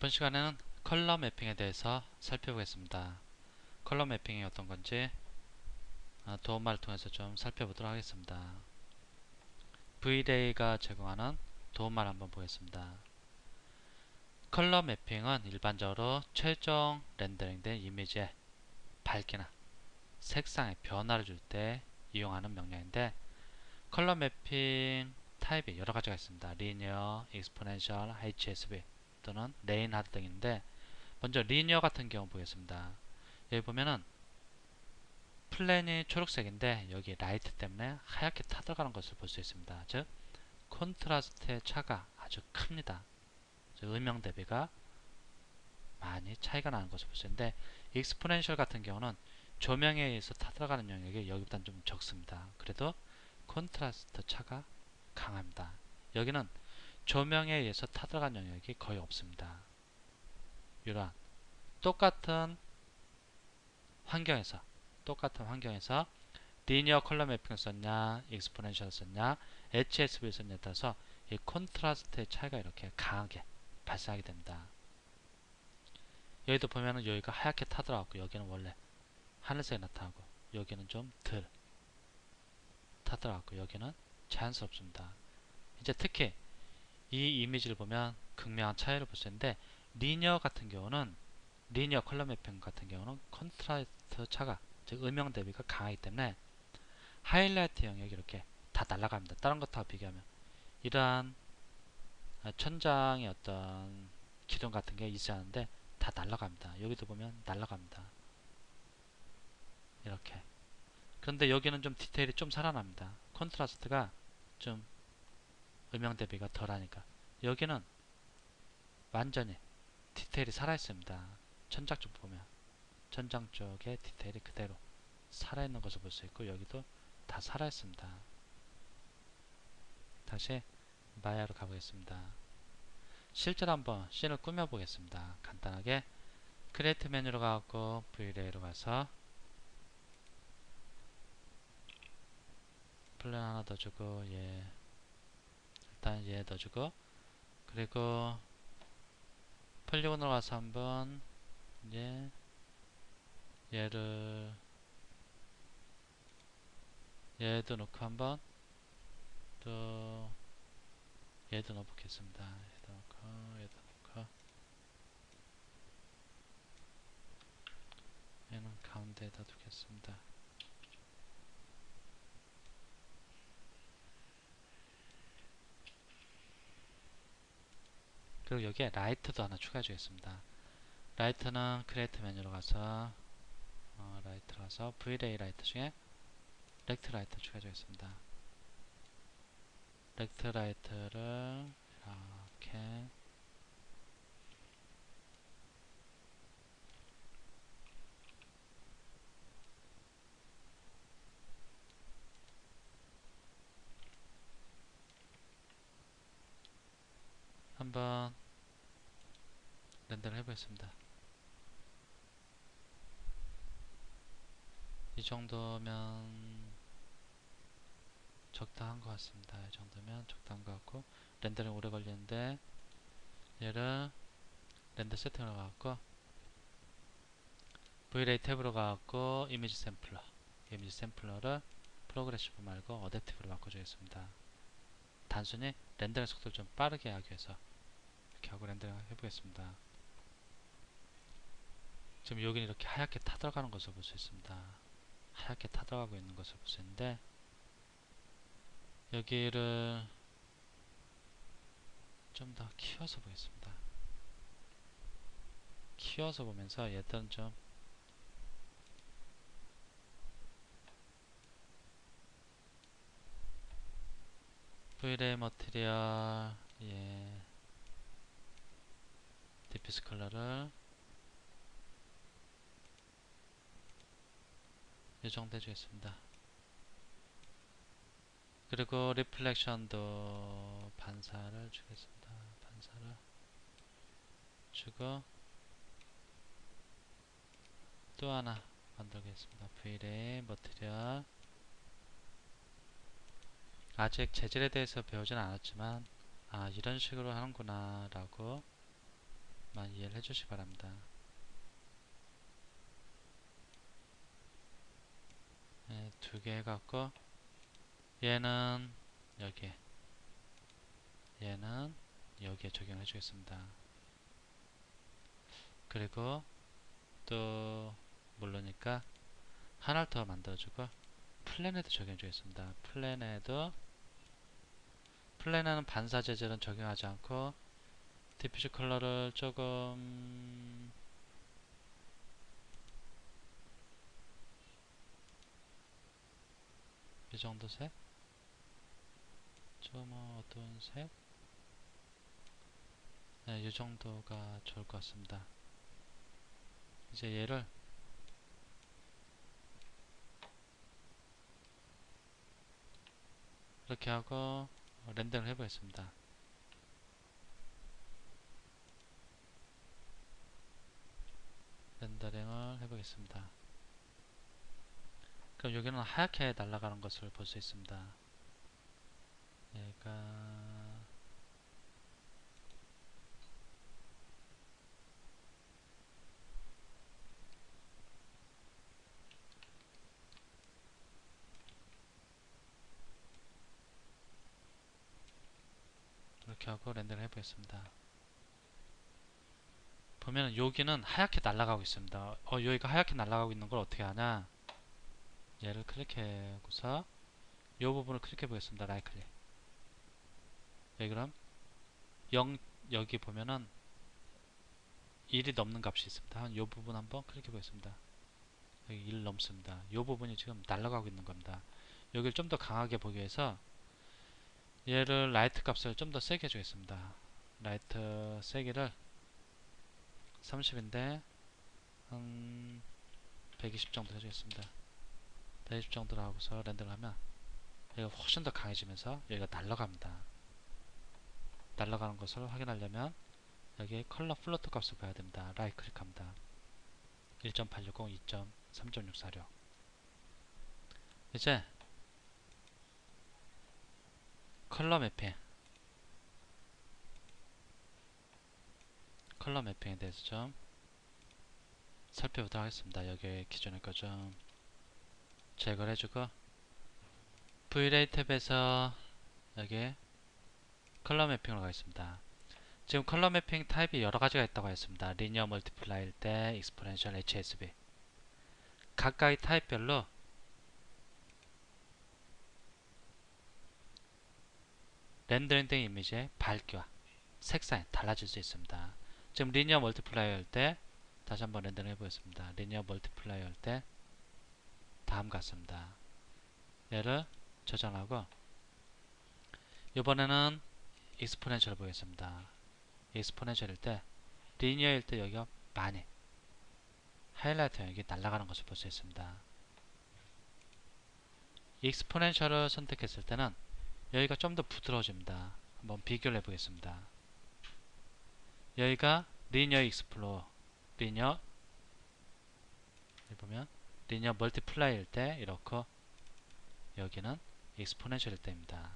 이번 시간에는 컬러 매핑에 대해서 살펴보겠습니다. 컬러 매핑이 어떤 건지 아, 도움말을 통해서 좀 살펴보도록 하겠습니다. VDA가 제공하는 도움말 한번 보겠습니다. 컬러 매핑은 일반적으로 최종 렌더링된 이미지의 밝기나 색상의 변화를 줄 때 이용하는 명령인데 컬러 매핑 타입이 여러 가지가 있습니다. 리니어, 익스포넨셜, HSV 또는 레인하드 등인데 먼저 리니어 같은 경우 보겠습니다. 여기 보면은 플랜이 초록색인데 여기 라이트 때문에 하얗게 타들어가는 것을 볼 수 있습니다. 즉 콘트라스트의 차가 아주 큽니다. 음영 대비가 많이 차이가 나는 것을 볼 수 있는데 익스포넨셜 같은 경우는 조명에 의해서 타들어가는 영역이 여기보다는 좀 적습니다. 그래도 콘트라스트 차가 강합니다. 여기는 조명에 의해서 타들어간 영역이 거의 없습니다. 이러한 똑같은 환경에서 똑같은 환경에서 리니어 컬러 매핑을 썼냐 익스포넨셜 썼냐 HSV를 썼냐에 따라서 이 콘트라스트의 차이가 이렇게 강하게 발생하게 됩니다. 여기도 보면은 여기가 하얗게 타들어갔고 여기는 원래 하늘색이 나타나고 여기는 좀 덜 타들어갔고 여기는 자연스럽습니다. 이제 특히 이 이미지를 보면 극명한 차이를 볼 수 있는데 리니어 같은 경우는 리니어 컬러 매핑 같은 경우는 컨트라스트 차가 즉 음영 대비가 강하기 때문에 하이라이트 영역이 이렇게 다 날아갑니다. 다른 것하고 비교하면 이러한 천장의 어떤 기둥 같은 게 있어야 하는데 다 날아갑니다. 여기도 보면 날아갑니다. 이렇게 그런데 여기는 좀 디테일이 좀 살아납니다. 컨트라스트가 좀 음영 대비가 덜하니까 여기는 완전히 디테일이 살아있습니다. 천장 쪽 보면 천장 쪽에 디테일이 그대로 살아있는 것을 볼 수 있고 여기도 다 살아있습니다. 다시 마야로 가보겠습니다. 실제로 한번 씬을 꾸며 보겠습니다. 간단하게 크리에이트 메뉴로 가고 V레이로 가서 플랜 하나 더 주고 예 일단 얘 넣어주고 그리고 폴리곤으로 가서 한번 이제 얘를 얘도 넣고 한번 또 얘도 넣어보겠습니다. 얘도 넣고 얘도 넣고 얘는 가운데에다 두겠습니다. 그리고 여기에 라이트도 하나 추가해 주겠습니다. 라이트는 크리에이트 메뉴로 가서 어, 라이트 가서 Vray 라이트 중에 렉트 라이트 추가해 주겠습니다. 렉트 라이트를 이렇게 한번 렌더를 해보겠습니다. 이 정도면 적당한 것 같습니다. 이 정도면 적당한 것 같고 렌더링 오래 걸리는데 얘를 렌더 세팅으로 가갖고 Vray 탭으로 가갖고 이미지 샘플러 이미지 샘플러를 프로그레시브 말고 어댑티브로 바꿔주겠습니다. 단순히 렌더링 속도를 좀 빠르게 하기 위해서 이렇게 하고 렌더링 해보겠습니다. 지금 여기는 이렇게 하얗게 타들어가는 것을 볼 수 있습니다. 하얗게 타들어가고 있는 것을 볼 수 있는데 여기를 좀 더 키워서 보겠습니다. 키워서 보면서 얘들은 좀 Vray 머티리얼 예 디피스 컬러를 이 정도 해주겠습니다. 그리고 리플렉션도 반사를 주겠습니다. 반사를 주고 또 하나 만들겠습니다. Vray 머티리얼 아직 재질에 대해서 배우진 않았지만 아 이런 식으로 하는구나 라고 만 이해를 해주시기 바랍니다. 네, 두개 해갖고 얘는 여기에 얘는 여기에 적용해 주겠습니다. 그리고 또 모르니까 하나를 더 만들어주고 플랜에도 적용해 주겠습니다. 플랜에도 플랜에는 반사 재질은 적용하지 않고 디퓨즈 컬러를 조금 정도 색? 좀 어두운 색? 네, 이 정도가 좋을 것 같습니다. 이제 얘를 이렇게 하고 렌더링을 해보겠습니다. 렌더링을 해보겠습니다. 그럼 여기는 하얗게 날아가는 것을 볼 수 있습니다. 얘가 이렇게 하고 렌더를 해보겠습니다. 보면 여기는 하얗게 날아가고 있습니다. 어, 여기가 하얗게 날아가고 있는 걸 어떻게 하냐? 얘를 클릭해고서 이 부분을 클릭해 보겠습니다. 라이트 클릭. 여기 그럼 0 여기 보면은 1이 넘는 값이 있습니다. 이 부분 한번 클릭해 보겠습니다. 여기 1 넘습니다. 이 부분이 지금 날아가고 있는 겁니다. 여기를 좀 더 강하게 보기 위해서 얘를 라이트 값을 좀 더 세게 해주겠습니다. 라이트 세기를 30인데 한 120 정도 해주겠습니다. 120 정도로 하고서 렌더를 하면 얘가 훨씬 더 강해지면서 여기가 날아갑니다. 날아가는 것을 확인하려면 여기 컬러 플로트 값을 봐야 됩니다. 라이트 클릭합니다. 1.860, 2.3.646 이제 컬러 매핑 컬러 매핑에 대해서 좀 살펴보도록 하겠습니다. 여기 기존의 거좀 제거를 해주고 Vray 탭에서 여기 컬러 매핑으로 가겠습니다. 지금 컬러 매핑 타입이 여러 가지가 있다고 했습니다. 리니어 멀티플라이일 때, 익스포넨셜, HSB 각각의 타입별로 렌더링된 이미지의 밝기와 색상이 달라질 수 있습니다. 지금 리니어 멀티플라이어 할 때 다시 한번 렌더링 해보겠습니다. 리니어 멀티플라이어 할 때 다음 같습니다. 얘를 저장하고 이번에는 익스포넨셜 보겠습니다. 익스포넨셜일 때 리니어일 때 여기가 많이 하이라이트 영역이 날아가는 것을 볼 수 있습니다. 익스포넨셜을 선택했을 때는 여기가 좀 더 부드러워집니다. 한번 비교를 해보겠습니다. 여기가 리니어 익스플로 리니어 여기 보면 리니어 멀티플라이일 때 이렇고 여기는 익스포넨셜일 때입니다.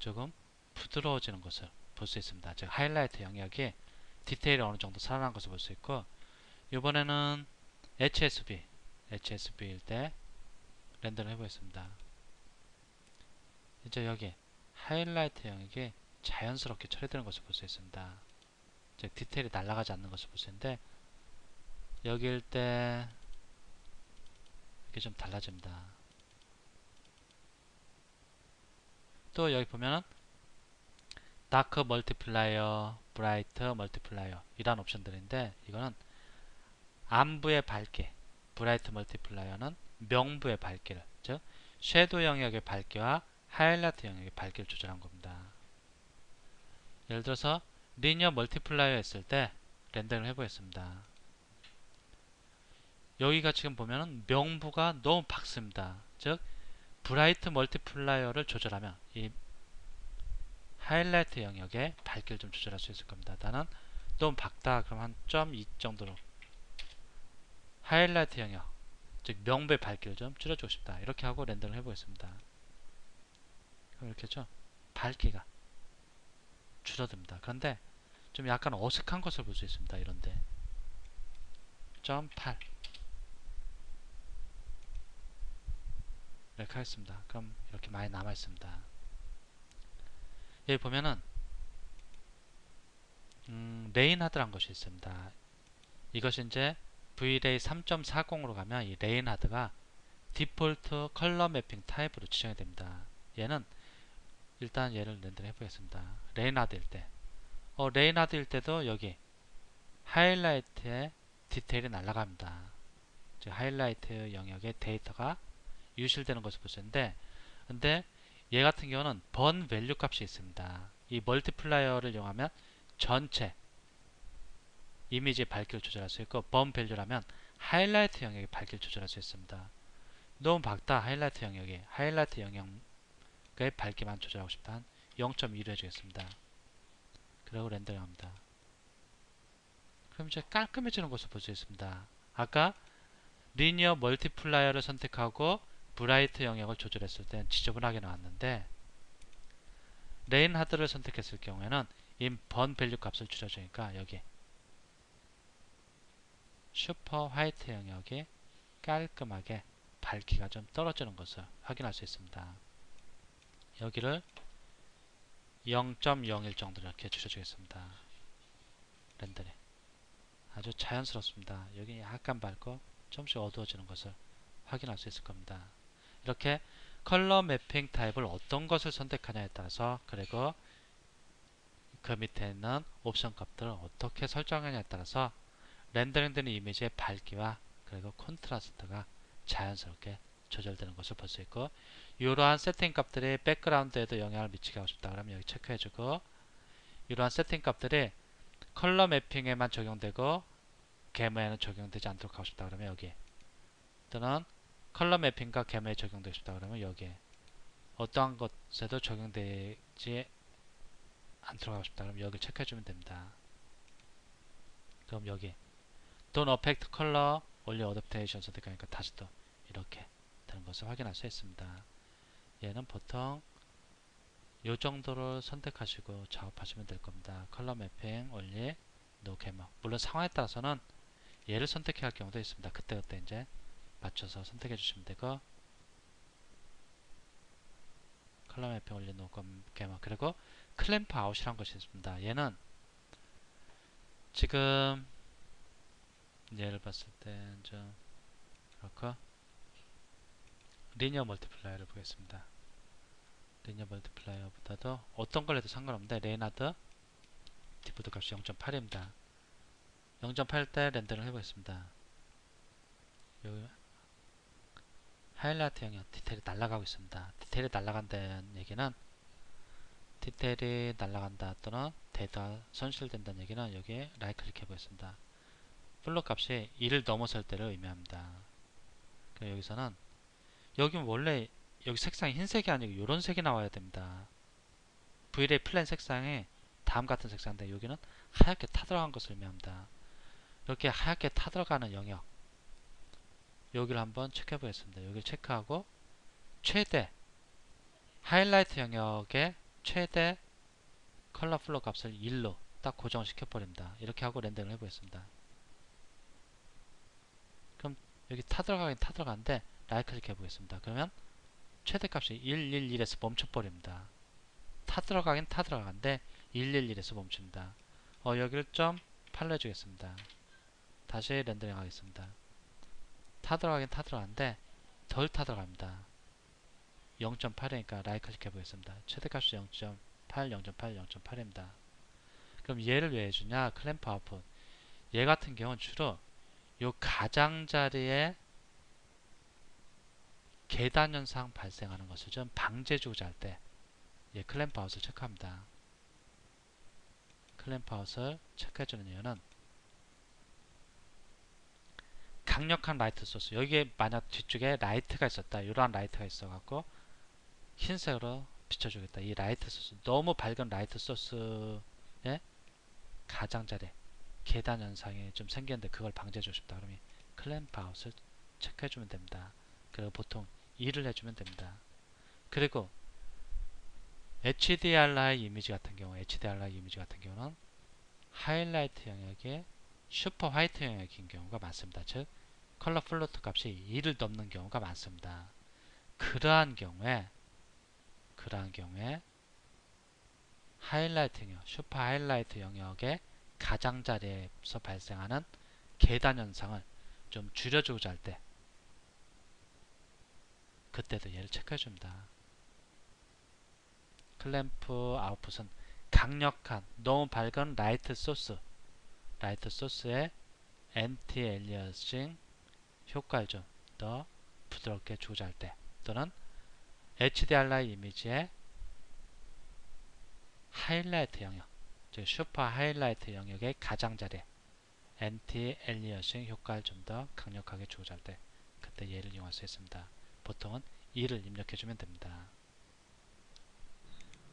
조금 부드러워지는 것을 볼 수 있습니다. 즉 하이라이트 영역이 디테일이 어느 정도 살아난 것을 볼 수 있고 이번에는 HSB HSB일 때 렌더를 해보겠습니다. 이제 여기 하이라이트 영역이 자연스럽게 처리되는 것을 볼 수 있습니다. 즉 디테일이 날아가지 않는 것을 볼 수 있는데 여기일 때 이게 좀 달라집니다. 또 여기 보면은 다크 멀티플라이어, 브라이트 멀티플라이어 이런 옵션들인데 이거는 안부의 밝기, 브라이트 멀티플라이어는 명부의 밝기를 즉 섀도우 영역의 밝기와 하이라이트 영역의 밝기를 조절한 겁니다. 예를 들어서 리니어 멀티플라이어 했을 때 렌더링을 해보겠습니다. 여기가 지금 보면은 명부가 너무 밝습니다. 즉 브라이트 멀티플라이어를 조절하면 이 하이라이트 영역의 밝기를 좀 조절할 수 있을 겁니다. 나는 너무 밝다 그럼 한 0.2 정도로 하이라이트 영역 즉 명부의 밝기를 좀 줄여주고 싶다. 이렇게 하고 렌더를 해보겠습니다. 그럼 이렇게 죠 밝기가 줄어듭니다. 그런데 좀 약간 어색한 것을 볼 수 있습니다. 이런데 0.8 이렇게 하겠습니다. 그럼 이렇게 많이 남아 있습니다. 여기 보면은 음, 레인하드란 것이 있습니다. 이것이 이제 VLAY 3.40으로 가면 이 레인하드가 디폴트 컬러 매핑 타입으로 지정이 됩니다. 얘는 일단 얘를 렌더링 해보겠습니다. 레인하드일 때 어, 레인하드일 때도 여기 하이라이트에 디테일이 날아갑니다. 즉 하이라이트 영역의 데이터가 유실되는 것을 볼 수 있는데 근데 얘 같은 경우는 번 밸류 값이 있습니다. 이 멀티플라이어를 이용하면 전체 이미지의 밝기를 조절할 수 있고 번 밸류라면 하이라이트 영역의 밝기를 조절할 수 있습니다. 너무 밝다 하이라이트 영역이 하이라이트 영역의 밝기만 조절하고 싶다 한 0.2로 해주겠습니다. 그리고 렌더링 합니다. 그럼 이제 깔끔해지는 것을 볼 수 있습니다. 아까 리니어 멀티플라이어를 선택하고 브라이트 영역을 조절했을 땐 지저분하게 나왔는데 레인 하드를 선택했을 경우에는 이번 밸류 값을 줄여주니까 여기 슈퍼 화이트 영역이 깔끔하게 밝기가 좀 떨어지는 것을 확인할 수 있습니다. 여기를 0.01 정도 이렇게 줄여주겠습니다. 렌더링 아주 자연스럽습니다. 여기 약간 밝고 좀씩 어두워지는 것을 확인할 수 있을 겁니다. 이렇게 컬러 매핑 타입을 어떤 것을 선택하냐에 따라서 그리고 그 밑에 있는 옵션 값들을 어떻게 설정하냐에 따라서 렌더링되는 이미지의 밝기와 그리고 콘트라스트가 자연스럽게 조절되는 것을 볼 수 있고 이러한 세팅 값들이 백그라운드에도 영향을 미치게 하고 싶다 그러면 여기 체크해주고 이러한 세팅 값들이 컬러 매핑에만 적용되고 게머에는 적용되지 않도록 하고 싶다 그러면 여기 또는 컬러 매핑과 게머에 적용되고 싶다 그러면 여기에 어떠한 것에도 적용되지 않도록 하고 싶다 그러면 여기 체크해주면 됩니다 그럼 여기 돈 어펙트 컬러 올리 어댑테이션 선택하니까 다시 또 이렇게 되는 것을 확인할 수 있습니다 얘는 보통 이 정도를 선택하시고 작업하시면 될 겁니다. 컬러 매핑, 올리, 노 개목. 물론 상황에 따라서는 얘를 선택해야 할 경우도 있습니다. 그때그때 이제 맞춰서 선택해 주시면 되고 컬러 매핑, 개목. 그리고 클램프 아웃이란 것이 있습니다. 얘는 지금 얘를 봤을 때좀 그렇고 리니어 멀티플라이어를 보겠습니다. 리니어 멀티플라이어보다도 어떤 걸 해도 상관없는데 레이나드 디폴트 값이 0.8입니다. 0.8 때 렌더링을 해보겠습니다. 여기 하이라이트 영역 디테일이 날아가고 있습니다. 디테일이 날아간다는 얘기는 디테일이 날아간다 또는 데이터 손실된다는 얘기는 여기에 라이트 클릭해 보겠습니다. 플롯 값이 1을 넘어설 때를 의미합니다. 여기서는 여기는 원래 여기 색상이 흰색이 아니고 이런 색이 나와야 됩니다. VLA 플랜 색상에 다음 같은 색상인데 여기는 하얗게 타들어간 것을 의미합니다. 이렇게 하얗게 타들어가는 영역 여기를 한번 체크해 보겠습니다. 여기를 체크하고 최대 하이라이트 영역의 최대 컬러 플로 값을 1로 딱 고정시켜 버립니다. 이렇게 하고 렌더링을 해 보겠습니다. 그럼 여기 타들어가긴 타들어가는데 라이트 클릭 해 보겠습니다. 그러면 최대 값이 111에서 멈춰 버립니다. 타 들어가긴 타 들어가는데 111에서 멈춥니다. 어, 여기를 좀 8로 해주겠습니다. 다시 렌더링 하겠습니다. 타 들어가긴 타 들어가는데 덜 타 들어갑니다. 0.8이니까 라이트 클릭해 보겠습니다. 최대값이 0.8, 0.8, 0.8입니다. 그럼 얘를 왜 해주냐? 클램프 아웃풋. 얘 같은 경우는 주로 요 가장자리에 계단 현상 발생하는 것을 좀 방지해주고자 할때 예, 클램프 아웃을 체크합니다. 클램프 아웃을 체크해주는 이유는 강력한 라이트 소스 여기에 만약 뒤쪽에 라이트가 있었다. 이러한 라이트가 있어 갖고 흰색으로 비춰주겠다. 이 라이트 소스. 너무 밝은 라이트 소스의 가장자리 계단 현상이 좀 생기는데 그걸 방지해주고 싶다. 그러면 클램프 아웃을 체크해주면 됩니다. 그리고 보통 일을 해주면 됩니다. 그리고 HDRI 이미지 같은 경우, HDRI 이미지 같은 경우는 하이라이트 영역에 슈퍼 화이트 영역인 경우가 많습니다. 즉 컬러 플로트 값이 2를 넘는 경우가 많습니다. 그러한 경우에 그러한 경우에 하이라이트 영역, 슈퍼 하이라이트 영역의 가장자리에서 발생하는 계단 현상을 좀 줄여주고자 할 때 그때도 얘를 체크해 줍니다. 클램프 아웃풋은 강력한 너무 밝은 라이트 소스 라이트 소스의 엔티 엘리어싱 효과를 좀 더 부드럽게 조절할 때 또는 HDRI 이미지의 하이라이트 영역 즉 슈퍼 하이라이트 영역의 가장자리 엔티 엘리어싱 효과를 좀 더 강력하게 조절할 때 그때 얘를 이용할 수 있습니다. 보통은 2를 입력해 주면 됩니다.